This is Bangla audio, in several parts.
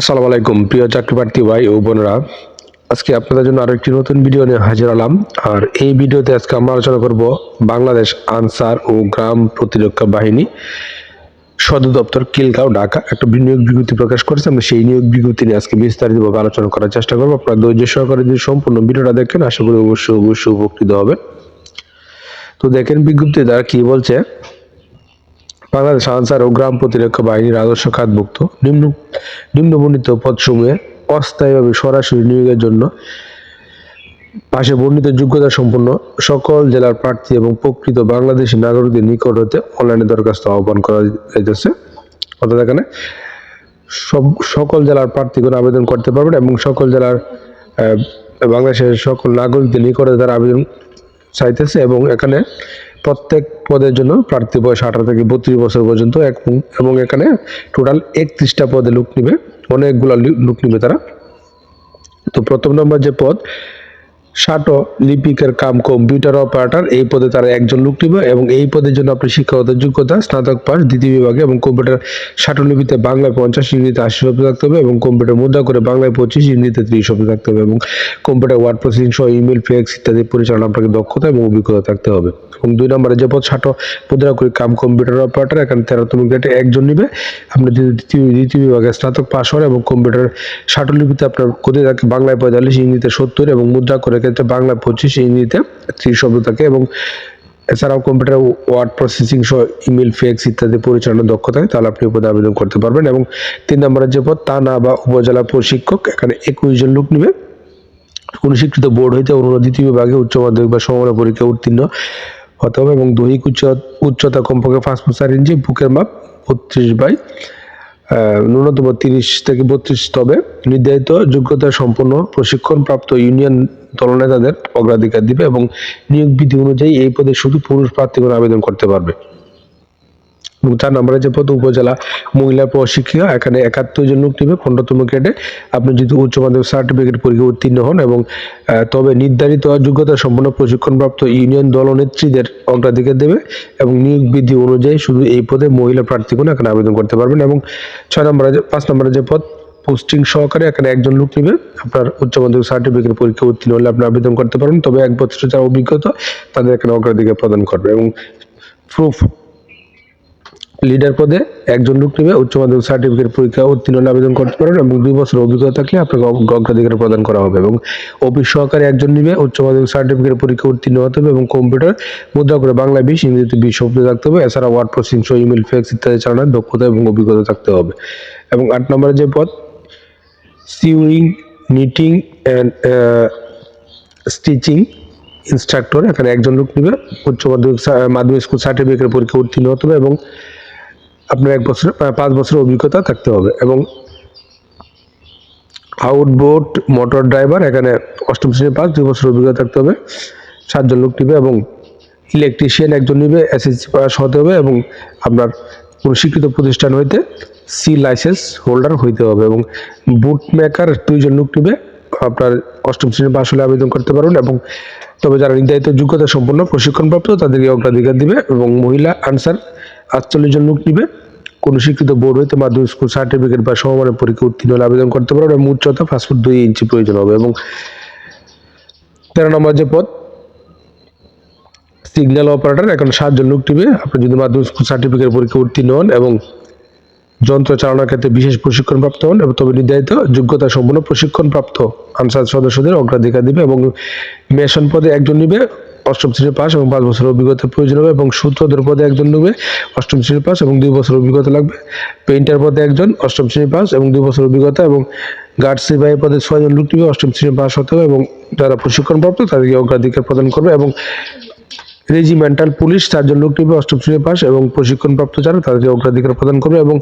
আসসালামু আলাইকুম, প্রিয় চাকরি প্রার্থী ভাই ও বোনেরা। আজকে আপনাদের জন্য আরও একটি নতুন ভিডিও নিয়ে হাজির হলাম। আর এই ভিডিওতে আজকে আমরা আলোচনা করব বাংলাদেশ আনসার ও গ্রাম প্রতিরক্ষা বাহিনী সদর দপ্তর কিলগাঁও, ঢাকা। একটা নিয়োগ বিজ্ঞপ্তি প্রকাশ করেছে, আমরা সেই নিয়োগ বিজ্ঞপ্তি নিয়ে আজকে বিস্তারিতভাবে আলোচনা করার চেষ্টা করব। আপনারা ধৈর্য সহকারে যদি সম্পূর্ণ ভিডিওটা দেখেন, আশা করি অবশ্যই অবশ্যই উপকৃত হবে তো দেখেন বিজ্ঞপ্তি দ্বারা কি বলছে বাংলাদেশ আনসার ও গ্রাম প্রতিরক্ষা বাহিনীর আদর্শ খাতভুক্ত। নিম্ন, নিম্নবর্ণিত পদসমূহে অস্থায়ীভাবে সরাসরি নিয়োগের জন্য পাশে বর্ণিত যোগ্যতা সম্পন্ন সকল জেলার প্রার্থী এবং প্রকৃত বাংলাদেশী নাগরিকদের নিকট হতে অনলাইনে দরখাস্ত আহ্বান করা যাইতেছে। অর্থাৎ এখানে সব, সকল জেলার প্রার্থীগণ আবেদন করতে পারবেন এবং সকল জেলার বাংলাদেশের সকল নাগরিকদের নিকটে তারা আবেদন চাইতেছে এবং এখানে প্রত্যেক পদের জন্য প্রার্থী বয়স আঠারো থেকে বত্রিশ বছর পর্যন্ত এক- এবং এখানে টোটাল একত্রিশটা পদে লুক নিবে, অনেকগুলা লুক লোক নিবে তারা। তো প্রথম নম্বর যে পদ ষাটো লিপিকের কাম কম্পিউটার অপারেটর। এই পদে তারা একজন লোক নিবে এবং এই পদের জন্য আপনি শিক্ষাগত যোগ্যতা, স্নাতক পাস দ্বিতীয় বিভাগে এবং কম্পিউটার ষাটো লিপিতে বাংলায় পঞ্চাশ ইংরেজিতে আশি শব্দ থাকতে হবে এবং কম্পিউটার মুদ্রা করে বাংলায় পঁচিশ ইংরেজিতে ত্রিশ শব্দ থাকতে হবে এবং কম্পিউটার ওয়ার্ড প্রসেসিং সহ ইমেল ফ্লেক্স ইত্যাদি পরিচালনা আপনাকে দক্ষতা এবং অভিজ্ঞতা থাকতে হবে। এবং দুই নম্বরে যে পদ ষাটো মুদ্রা করে কাম কম্পিউটার অপারেটর, এখানে তেরোতম গ্রেডে একজন নিবে। আপনি দ্বিতীয় দ্বিতীয় বিভাগে স্নাতক পাস হন এবং কম্পিউটার ষাটো লিপিতে আপনার গতি থাকে, বাংলায় পঁয়তাল্লিশ, ইংরেজিতে সত্তর এবং মুদ্রা করে ক্ষেত্রে বাংলায় পঁচিশ ইংরেজিতে ত্রিশ শব্দ থাকে এবং এছাড়াও কম্পিউটার ওয়ার্ড প্রসেসিং সহ ইমেল ফেক্স ইত্যাদি পরিচালনার থাকে তাহলে আপনি পদে আবেদন করতে পারবেন এবং তিন নম্বরের যে পদ তা না বা উপজেলা প্রশিক্ষক, এখানে একুশ জন লোক নেবে। কোন স্বীকৃত বোর্ড হইতে অন্য দ্বিতীয় বিভাগে উচ্চ মাধ্যমিক বা সমানের পরীক্ষা উত্তীর্ণ হতে হবে এবং দৈহিক উচ্চ উচ্চতা কমপক্ষে পাঁচ ফুট চার ইঞ্চি, বুকের মাপ বত্রিশ বাই ন্যূনতম তিরিশ থেকে বত্রিশ তবে নির্ধারিত যোগ্যতা সম্পন্ন প্রশিক্ষণপ্রাপ্ত ইউনিয়ন দলনেতাদের অগ্রাধিকার দিবে এবং নিয়োগ বিধি অনুযায়ী এই পদে শুধু পুরুষ প্রার্থীগণ আবেদন করতে পারবে। চার নম্বরে যে পদ উপজেলা মহিলা প্রশিক্ষিকা, এখানে একাত্তর জন লোক নিবে, পনেরোতম গ্রেডে আপনি যদি উচ্চ মাধ্যমিক সার্টিফিকেট পরীক্ষা উত্তীর্ণ হন এবং তবে নির্ধারিত যোগ্যতা সম্পন্ন প্রশিক্ষণপ্রাপ্ত ইউনিয়ন দল দলনেত্রীদের অগ্রাধিকার দেবে এবং নিয়োগ বিধি অনুযায়ী শুধু এই পদে মহিলা প্রার্থীগণ এখানে আবেদন করতে পারবেন। এবং ছয় নম্বরে পাঁচ নম্বরে যে পদ, পোস্টিং সহকারে এখানে একজন লোক নিবে। আপনার উচ্চ মাধ্যমিক সার্টিফিকেট পরীক্ষা উত্তীর্ণ হলে আপনি আবেদন করতে পারেন তবে এক বছর যারা অভিজ্ঞতা, তাদের এখানে অগ্রাধিকার প্রদান করবে এবং প্রুফ লিডার পদে একজন লোক নেবে, উচ্চ মাধ্যমিক সার্টিফিকেট পরীক্ষা উত্তীর্ণ আবেদন করতে পারেন এবং দুই বছর অভিজ্ঞতা থাকলে আপনাকে অগ- অগ্রাধিকার প্রদান করা হবে এবং অফিস সহকারে একজন নিবে, উচ্চ মাধ্যমিক সার্টিফিকেট পরীক্ষা উত্তীর্ণ হতে হবে এবং কম্পিউটার মুদ্রা করে বাংলা বিশ, ইংরেজিতে বিশ শব্দ থাকতে হবে এছাড়া ওয়ার্ড প্রসেসিং সহ ইমেল ফ্যাক্স ইত্যাদি চালানোর দক্ষতা এবং অভিজ্ঞতা থাকতে হবে। এবং আট নম্বরে যে পদ sewing knitting and stitching instructor এখানে একজন লোক নেবে, উচ্চ মাধ্যমিক মাধ্যমিক স্কুল সার্টিফিকেট পরীক্ষা উত্তীর্ণ হতে হবে এবং আপনার এক বছর পাঁচ বছরের অভিজ্ঞতা থাকতে হবে এবং আউটবোর্ড মোটর ড্রাইভার এখানে অষ্টম শ্রেণি পাস দুই বছর অভিজ্ঞতা থাকতে হবে। সাতজন লোক নিবে এবং ইলেকট্রিশিয়ান একজন নিবে এসএসসি পাস হতে হবে এবং আপনার কোনো স্বীকৃত প্রতিষ্ঠান হইতে সি লাইসেন্স হোল্ডার হইতে হবে এবং বুট মেকার দুইজন লোক নিবে। আপনার অষ্টম শ্রেণি পাস হলে আবেদন করতে পারবেন এবং তবে যারা নির্ধারিত যোগ্যতা সম্পন্ন প্রশিক্ষণপ্রাপ্ত তাদেরকে অগ্রাধিকার দিবে এবং মহিলা আনসার আটচল্লিশ জন লোক নিবে। কোনো শিক্ষিত বোর্ড হইতে মাধ্যমিক স্কুল সার্টিফিকেট বা সমমানের পরীক্ষা উত্তীর্ণ হলে আবেদন করতে পারবেন এবং উচ্চতা পাসপোর্ট দুই ইঞ্চি প্রয়োজন হবে এবং তেরো নম্বর যে পদ সিগন্যাল অপারেটর এখন সাতজন লোক টিবে আপনি যদি মাধ্যমিক স্কুল সার্টিফিকেট পরীক্ষা উত্তীর্ণ হন এবং যন্ত্র চালানোর ক্ষেত্রে বিশেষ প্রশিক্ষণপ্রাপ্ত হন এবং তবে নির্ধারিত যোগ্যতা সম্পন্ন প্রশিক্ষণপ্রাপ্ত আনসার সদস্যদের অগ্রাধিকার দিবে এবং মেশন পদে একজন নিবে। অষ্টম শ্রেণি পাস এবং পাঁচ বছর অভিজ্ঞতা প্রয়োজন হবে এবং সূত্রধর পদে একজন নেবে অষ্টম শ্রেণি পাস এবং দুই বছর অভিজ্ঞতা লাগবে। পেইন্টার পদে একজন অষ্টম শ্রেণি পাস এবং দুই বছর অভিজ্ঞতা এবং গার্ড সিপাহী পদে ছয়জন লোক নিবে অষ্টম শ্রেণি পাস হতে হবে এবং যারা প্রশিক্ষণপ্রাপ্ত তাদেরকে অগ্রাধিকার প্রদান করবে এবং রেজিমেন্টাল পুলিশ চারজন লোক নিবে অষ্টম শ্রেণি পাস এবং প্রশিক্ষণপ্রাপ্ত যারা তাদেরকে অগ্রাধিকার প্রদান করবে এবং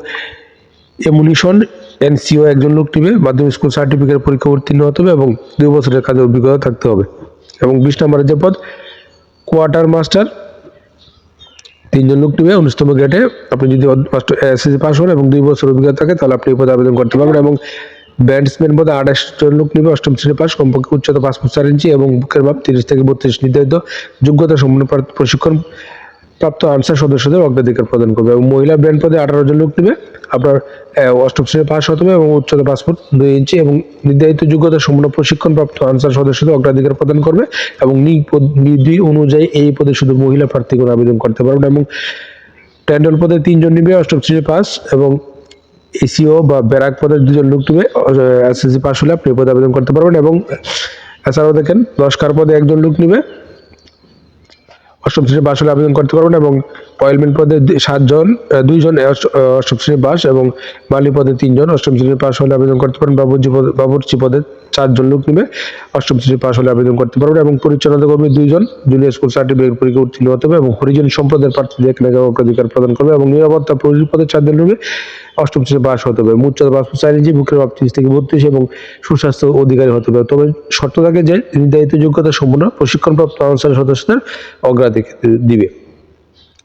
এমুনিশন এনসিও একজন লোক নিবে মাধ্যমিক স্কুল সার্টিফিকেট পরীক্ষা উত্তীর্ণ হতে হবে এবং দুই বছরের কাজে অভিজ্ঞতা থাকতে হবে। এবং বিশ নম্বরের যে পদ কোয়ার্টার মাস্টার তিনজন লোক নিবে, উনিশতম গ্রেডে আপনি যদি এসএসসি পাস হন এবং দুই বছর অভিজ্ঞতা থাকে, তাহলে আপনি পদে আবেদন করতে পারবেন এবং ব্যান্ডসম্যান পদে আঠাশ জন লোক নিবে, অষ্টম শ্রেণি পাস কমপক্ষে উচ্চতা পাঁচ ফুট চার ইঞ্চি এবং বুকের মাপ তিরিশ থেকে বত্রিশ নির্ধারিত। যোগ্যতা সম্পূর্ণ প্রশিক্ষণ প্রাপ্ত আনসার সদস্যদের অগ্রাধিকার প্রদান করবে এবং মহিলা ব্র্যান্ড পদে আঠারো জন লোক নেবে। আপনার অষ্টম শ্রেণি পাস হতে হবে এবং উচ্চতা পাসপোর্ট দুই ইঞ্চি এবং নির্ধারিত যোগ্যতা সম্পূর্ণ প্রশিক্ষণপ্রাপ্ত আনসার সদস্যদের অগ্রাধিকার প্রদান করবে এবং বিধি অনুযায়ী এই পদে শুধু মহিলা প্রার্থীগণ আবেদন করতে পারবেন এবং ট্যান্ডল পদে তিনজন নিবে, অষ্টম শ্রেণি পাস এবং এসিও বা ব্যারাক পদের দুজন লোক নেবে এসএসসি পাস হলে আপনি পদে আবেদন করতে পারবেন এবং এছাড়াও দেখেন দশকার পদে একজন লোক নেবে। অষ্টম শ্রেণি পাশ হলে আবেদন করতে পারবেন এবং অয়েলম্যান পদে সাতজন দুইজন অষ্টম শ্রেণি পাস এবং মালি পদে তিনজন অষ্টম শ্রেণি পাস হলে আবেদন করতে পারেন। বাবুর্চি পদে বাবুর্চি পদে চারজন লোক নেবে, অষ্টম শ্রেণি পাস হলে আবেদন করতে পারবেন এবং পরিচালনা কর্মী দুইজন জুনিয়র স্কুল সার্টিফিকেট পরীক্ষা উত্তীর্ণ হতে হবে এবং হরিজন সম্প্রদায়ের প্রার্থীদের এখানে অগ্রাধিকার প্রদান করবে এবং নিরাপত্তা প্রহরী পদে চারজন নেবে অষ্টম শ্রেণি পাস হতে হবে। পাসপোর্ট চার ইঞ্চি বুকের মাপ ত্রিশ থেকে বত্রিশ এবং সুস্বাস্থ্য অধিকারী হতে হবে। তবে শর্ত থাকে যে নির্ধারিত যোগ্যতা সম্পূর্ণ প্রশিক্ষণপ্রাপ্ত আনসার সদস্যদের অগ্রাধিকার দিবে।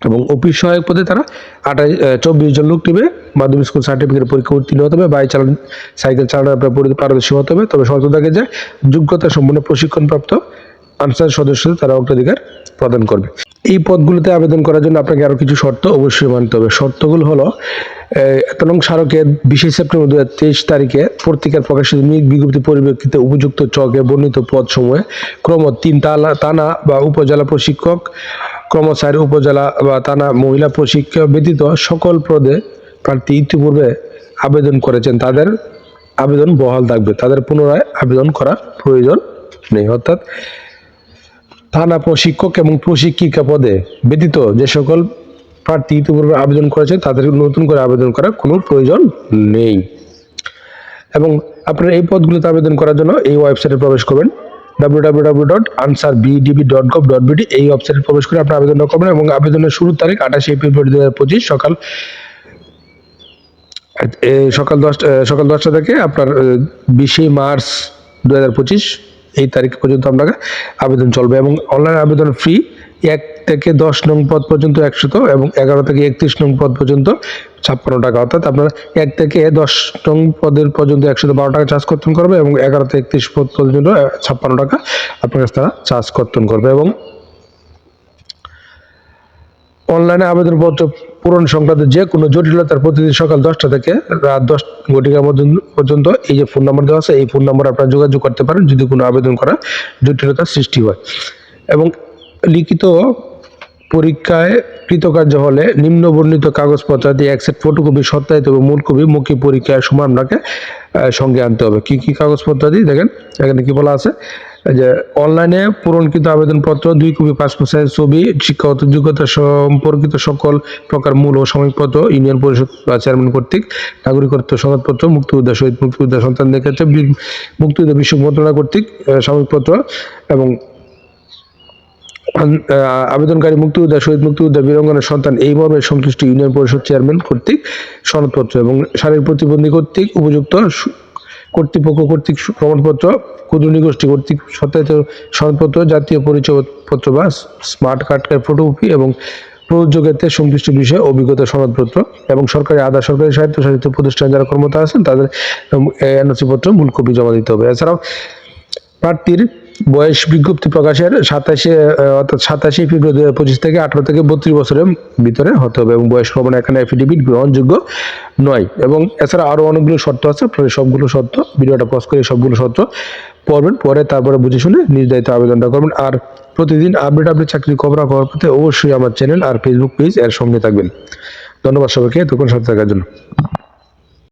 এবং অফিস সহায়ক পদে তারা আঠাশ চব্বিশ জন লোক নেবে। মাধ্যমিক স্কুল সার্টিফিকেট পরীক্ষা উত্তীর্ণ হতে হবে বাইক চালান সাইকেল চালানোর আপনার পারদর্শী হতে হবে। তবে শর্ত থাকে যে যোগ্যতা সম্পূর্ণ প্রশিক্ষণপ্রাপ্ত আনসার সদস্যদের তারা অগ্রাধিকার প্রদান করবে। এই পদগুলোতে আবেদন করার জন্য আপনাকে আরও কিছু শর্ত অবশ্যই মানতে হবে। শর্তগুলো হলো এত নং স্মারকের বিশে সেপ্টেম্বর দু হাজার তেইশ তারিখে পত্রিকার প্রকাশিত নিয়োগ বিজ্ঞপ্তি পরিপ্রেক্ষিতে উপযুক্ত চকে বর্ণিত পদ সমূহে ক্রম তিন তালা তানা বা উপজেলা প্রশিক্ষক ক্রমচারী উপজেলা বা থানা মহিলা প্রশিক্ষক ব্যতীত সকল পদে প্রার্থী ইতিপূর্বে আবেদন করেছেন। তাদের আবেদন বহাল থাকবে। তাদের পুনরায় আবেদন করার প্রয়োজন নেই। অর্থাৎ থানা প্রশিক্ষক এবং প্রশিক্ষিকা পদে ব্যতীত যে সকল প্রার্থী ইতিপূর্বে আবেদন করেছে, তাদের নতুন করে আবেদন করার কোনো প্রয়োজন নেই। এবং আপনারা এই পদগুলোতে আবেদন করার জন্য এই ওয়েবসাইটে প্রবেশ করবেন। বিডি এই ওয়েবসাইটে প্রবেশ করে আপনি আবেদন করবেন এবং আবেদনের শুরুর তারিখ আঠাশে ফেব্রুয়ারি দু হাজার পঁচিশ সকাল সকাল দশটা সকাল দশটা থেকে আপনার বিশে মার্চ দু হাজার পঁচিশ এই তারিখ পর্যন্ত আপনাকে আবেদন চলবে এবং অনলাইন আবেদন ফ্রি এক থেকে দশ নং পদ পর্যন্ত একশত এবং এগারো থেকে একত্রিশ নং পদ পর্যন্ত ছাপ্পান্ন টাকা। অর্থাৎ আপনারা এক থেকে দশ নং পদের পর্যন্ত একশত বারো টাকা চার্জ কর্তন করবে এবং এগারো থেকে একত্রিশ পদ পর্যন্ত ছাপ্পান্ন টাকা আপনার কাছে তারা চার্জ কর্তন করবে এবং অনলাইনে আবেদনপত্র পূরণ সংক্রান্ত যে কোনো জটিলতার প্রতিদিন সকাল দশটা থেকে রাত দশ মধ্যে পর্যন্ত এই যে ফোন নাম্বার দেওয়া আছে, এই ফোন নাম্বার আপনারা যোগাযোগ করতে পারেন যদি কোনো আবেদন করা জটিলতার সৃষ্টি হয়। এবং লিখিত পরীক্ষায় কৃতকার্য হলে নিম্ন বর্ণিত কাগজপত্র দিয়ে এক সেট ফটোকপি সত্যায়িত এবং মূল কপি মৌখিক পরীক্ষার সময় আপনাকে সঙ্গে আনতে হবে। কি কি কাগজপত্র দিয়ে? দেখেন, এখানে কি বলা আছে? যে অনলাইনে পূরণকৃত আবেদনপত্র, দুই কপি পাসপোর্ট সাইজ ছবি, শিক্ষাগত যোগ্যতা সম্পর্কিত সকল প্রকার মূল ও সাময়িকপত্র, ইউনিয়ন পরিষদ বা চেয়ারম্যান কর্তৃক নাগরিকত্ব সংবাদপত্র, মুক্তিযোদ্ধা শহীদ মুক্তিযোদ্ধা সন্তানদের ক্ষেত্রে মুক্তিযোদ্ধা বিশ্ব মন্ত্রণালয় কর্তৃক সাময়িকপত্র এবং আবেদনকারী মুক্তিযোদ্ধা শহীদ মুক্তিযোদ্ধা বীরঙ্গনের সন্তান এই মর্মে সংশ্লিষ্ট ইউনিয়ন পরিষদ চেয়ারম্যান কর্তৃক সনদপত্র এবং শারীরিক প্রতিবন্ধী কর্তৃক উপযুক্ত কর্তৃপক্ষ কর্তৃক প্রমাণপত্র কুদুনি গোষ্ঠী কর্তৃক সত্যায়িত সনদপত্র, জাতীয় পরিচয়পত্র বা স্মার্ট কার্ডের ফটোকপি এবং প্রযোজ্য ক্ষেত্রে সংশ্লিষ্ট বিষয়ে অভিজ্ঞতা সনদপত্র এবং সরকারি আধা সরকারি স্বায়ত্তশাসিত প্রতিষ্ঠান যারা কর্মতা আছেন, তাদের এনওসি পত্র মূল কপি জমা দিতে হবে। এছাড়াও, প্রার্থীর বয়স বিজ্ঞপ্তি প্রকাশের সাতাশে অর্থাৎ সাতাশে ফেব্রুয়ারি দু পঁচিশ থেকে আঠারো থেকে বত্রিশ বছরের ভিতরে হতে হবে এবং বয়স প্রমাণ এখানে অ্যাফিডেভিট গ্রহণযোগ্য নয়। এবং এছাড়া আরও অনেকগুলো শর্ত আছে, আপনারা সবগুলো শর্ত, ভিডিওটা পজ করে সবগুলো শর্ত পড়বেন, পরে তারপরে বুঝে শুনে নির্ধারিত আবেদনটা করবেন। আর প্রতিদিন আপডেট আপডেট চাকরি খবর খবর পেতে অবশ্যই আমার চ্যানেল আর ফেসবুক পেজ এর সঙ্গে থাকবেন। ধন্যবাদ সবাইকে তখন সাথে থাকার জন্য।